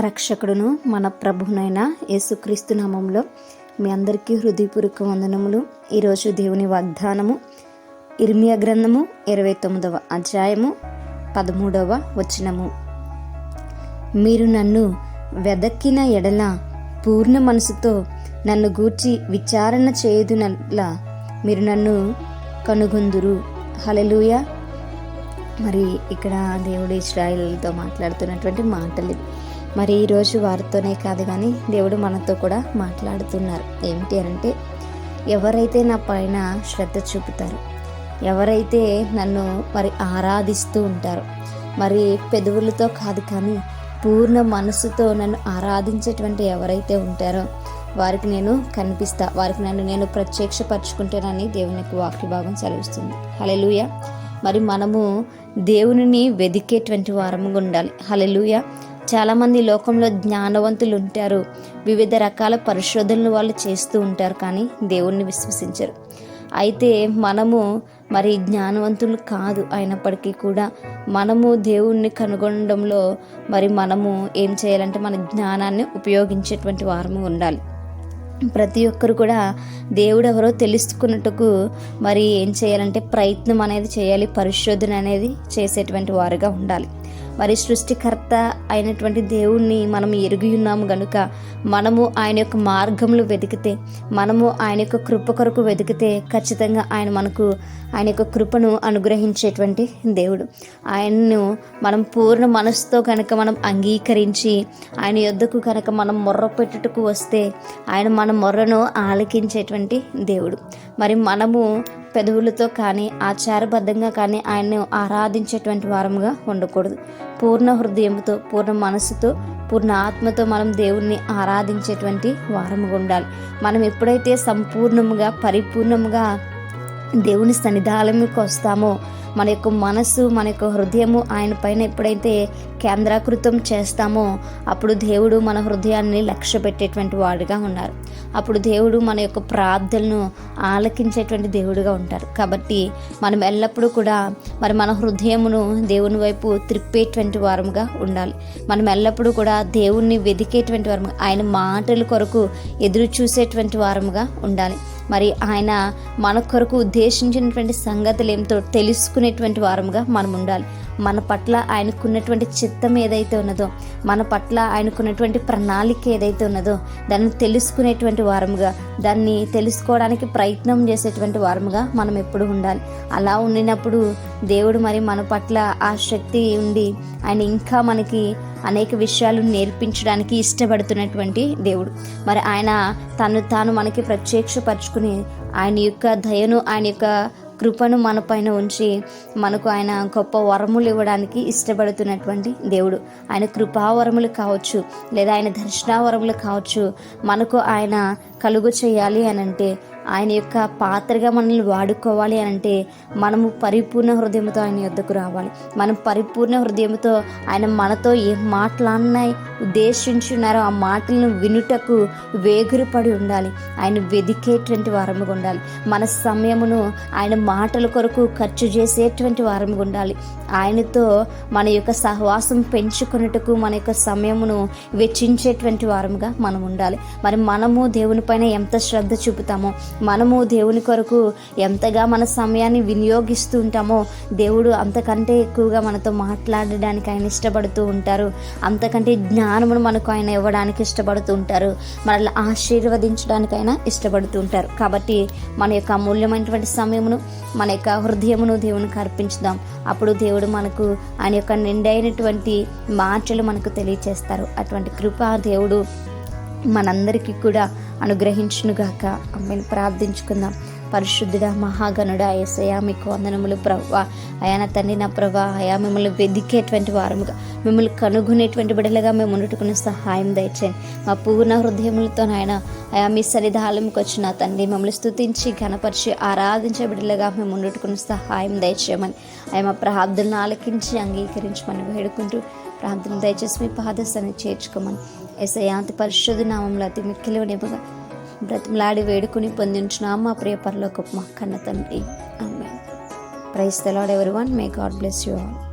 రక్షకుడును మన ప్రభునైన యేసుక్రీస్తు నామంలో మీ అందరికీ హృదయపూర్వక వందనములు. ఈరోజు దేవుని వాగ్దానము ఇర్మియా గ్రంథము ఇరవై తొమ్మిదవ అధ్యాయము పదమూడవ వచనము. మీరు నన్ను వెదక్కిన ఎడల పూర్ణ మనసుతో నన్ను గూర్చి విచారణ చేయుదునలా మీరు నన్ను కనుగొందురు. హలలుయ మరి ఇక్కడ దేవుడు ఇస్రాయిల్తో మాట్లాడుతున్నటువంటి మాటలు. మరి ఈరోజు వారితోనే కాదు కానీ దేవుడు మనతో కూడా మాట్లాడుతున్నారు. ఏమిటి అంటే ఎవరైతే నా పైన శ్రద్ధ చూపుతారు ఎవరైతే నన్ను మరి ఆరాధిస్తూ ఉంటారో మరి పెదవులతో కాదు కానీ పూర్ణ మనసుతో నన్ను ఆరాధించేటువంటి ఎవరైతే ఉంటారో వారికి నేను కనిపిస్తా వారికి నన్ను నేను ప్రత్యక్షపరచుకుంటానని దేవుని యొక్క వాక్య భాగం సెలవిస్తుంది. హలెలుయ మరి మనము దేవునిని వెదికేటువంటి వారముగా ఉండాలి. హలెలుయ చాలామంది లోకంలో జ్ఞానవంతులు ఉంటారు వివిధ రకాల పరిశోధనలు వాళ్ళు చేస్తూ ఉంటారు కానీ దేవుణ్ణి విశ్వసించరు. అయితే మనము మరి జ్ఞానవంతులు కాదు అయినప్పటికీ కూడా మనము దేవుణ్ణి కనుగొనడంలో మరి మనము ఏం చేయాలంటే మన జ్ఞానాన్ని ఉపయోగించేటువంటి వారము ఉండాలి. ప్రతి ఒక్కరు కూడా దేవుడు ఎవరో తెలుసుకున్నట్టుకు మరి ఏం చేయాలంటే ప్రయత్నం అనేది చేయాలి పరిశోధన అనేది చేసేటువంటి వారుగా ఉండాలి. మరి సృష్టికర్త అయినటువంటి దేవుణ్ణి మనం ఎరిగి ఉన్నాము గనుక మనము ఆయన యొక్క మార్గంలో వెతికితే మనము ఆయన యొక్క కృప కొరకు వెతికితే ఖచ్చితంగా ఆయన మనకు ఆయన యొక్క కృపను అనుగ్రహించేటువంటి దేవుడు. ఆయన్ను మనం పూర్ణ మనసుతో కనుక మనం అంగీకరించి ఆయన యొద్దకు కనుక మనం మొర్ర పెట్టుటకు వస్తే ఆయన మన మొర్రను ఆలకించేటువంటి దేవుడు. మరి మనము పెదవులతో కానీ ఆచారబద్ధంగా కానీ ఆయన్ను ఆరాధించేటువంటి వారముగా ఉండకూడదు. పూర్ణ హృదయంతో పూర్ణ మనసుతో పూర్ణ ఆత్మతో మనం దేవుణ్ణి ఆరాధించేటువంటి వారముగా ఉండాలి. మనం ఎప్పుడైతే సంపూర్ణముగా పరిపూర్ణముగా దేవుని సన్నిధానంకి వస్తామో. మన యొక్క మనసు మన యొక్క హృదయము ఆయన పైన ఎప్పుడైతే కేంద్రాకృతం చేస్తామో అప్పుడు దేవుడు మన హృదయాన్ని లక్ష్య పెట్టేటువంటి వాడుగా ఉన్నారు. అప్పుడు దేవుడు మన యొక్క ప్రార్థనను ఆలకించేటువంటి దేవుడుగా ఉంటారు. కాబట్టి మనం ఎల్లప్పుడూ కూడా మరి మన హృదయమును దేవుని వైపు త్రిప్పేటువంటి వారముగా ఉండాలి. మనం ఎల్లప్పుడూ కూడా దేవుణ్ణి వెదికేటువంటి వారము ఆయన మాటల కొరకు ఎదురు చూసేటువంటి వారముగా ఉండాలి. మరి ఆయన మన కొరకు ఉద్దేశించినటువంటి సంగతులు ఏమిటో తెలుసుకునేటువంటి వారముగా మనం ఉండాలి. మన పట్ల ఆయనకున్నటువంటి చిత్తం ఏదైతే ఉన్నదో మన పట్ల ఆయనకున్నటువంటి ప్రణాళిక ఏదైతే ఉన్నదో దాన్ని తెలుసుకునేటువంటి వారముగా దాన్ని తెలుసుకోవడానికి ప్రయత్నం చేసేటువంటి వారముగా మనం ఎప్పుడు ఉండాలి. అలా ఉండినప్పుడు దేవుడు మరి మన పట్ల ఆ శక్తి ఉండి ఆయన ఇంకా మనకి అనేక విషయాలు నేర్పించడానికి ఇష్టపడుతున్నటువంటి దేవుడు. మరి ఆయన తను తాను మనకి ప్రత్యక్షపరచుకుని ఆయన యొక్క దయను ఆయన యొక్క కృపను మన పైన ఉంచి మనకు ఆయన గొప్ప వరములు ఇవ్వడానికి ఇష్టపడుతున్నటువంటి దేవుడు. ఆయన కృపావరములు కావచ్చు లేదా ఆయన దర్శనావరములు కావచ్చు మనకు ఆయన కలుగు చేయాలి అని అంటే ఆయన యొక్క పాత్రగా మనల్ని వాడుకోవాలి అని అంటే మనము పరిపూర్ణ హృదయంతో ఆయన యొద్దకు రావాలి. మనం పరిపూర్ణ హృదయంతో ఆయన మనతో ఏం మాట్లాడినాయి ఉద్దేశించున్నారో ఆ మాటలను వినుటకు వేగురుపడి ఉండాలి. ఆయన వెదికేటువంటి వారముగా ఉండాలి. మన సమయమును ఆయన మాటల కొరకు ఖర్చు చేసేటువంటి వారముగా ఉండాలి. ఆయనతో మన యొక్క సహవాసం పెంచుకున్నట్టుకు మన యొక్క సమయమును వెచ్చించేటువంటి వారముగా మనం ఉండాలి. మరి మనము దేవుని పైన ఎంత శ్రద్ధ చూపుతామో మనము దేవుని కొరకు ఎంతగా మన సమయాన్ని వినియోగిస్తూ ఉంటామో దేవుడు అంతకంటే ఎక్కువగా మనతో మాట్లాడడానికి ఆయన ఇష్టపడుతూ ఉంటారు. అంతకంటే జ్ఞానమును మనకు ఆయన ఇవ్వడానికి ఇష్టపడుతూ ఉంటారు మనల్ని ఆశీర్వదించడానికి ఆయన ఇష్టపడుతూ ఉంటారు కాబట్టి మన యొక్క అమూల్యమైనటువంటి సమయమును మన యొక్క హృదయమును దేవునికి అర్పించుదాం. అప్పుడు దేవుడు మనకు ఆయన యొక్క నిండైనటువంటి మాటలు మనకు తెలియచేస్తారు. అటువంటి కృప దేవుడు మనందరికీ కూడా అనుగ్రహించునుగాక. అమ్మని ప్రార్థించుకుందాం. పరిశుద్ధుడ మహాగణుడ ఏసయా మీకు వందనములు ప్రవ్వా. అయాన తండ్రి నా ప్రభా అయా మిమ్మల్ని వెదికేటువంటి వారముగా మిమ్మల్ని కనుగొనేటువంటి బిడలుగా మేము ఉండటుకునే సహాయం దయచేయండి. మా పూర్ణ హృదయములతో నాయన అయా మీ సన్నిధానంకి వచ్చిన తండ్రి మమ్మల్ని స్థుతించి ఘనపరిచి ఆరాధించే బిడలుగా మేము ఉండటుకునే సహాయం దయచేయమని అయా మా ప్రార్థనలు ఆలకించి అంగీకరించమని వేడుకుంటూ ప్రార్థన దయచేసి మీ పాదస్థాన్ని చేర్చుకోమని ఎసయాంతి పరిశుద్ధ నామంలో అతి మిక్కిలి నిపుగా బ్రతిమలాడి వేడుకుని పొందించున్నాం మా ప్రియ పరలోకపు మా కన్న తండ్రి. ఆమె praise the every one may God bless you all.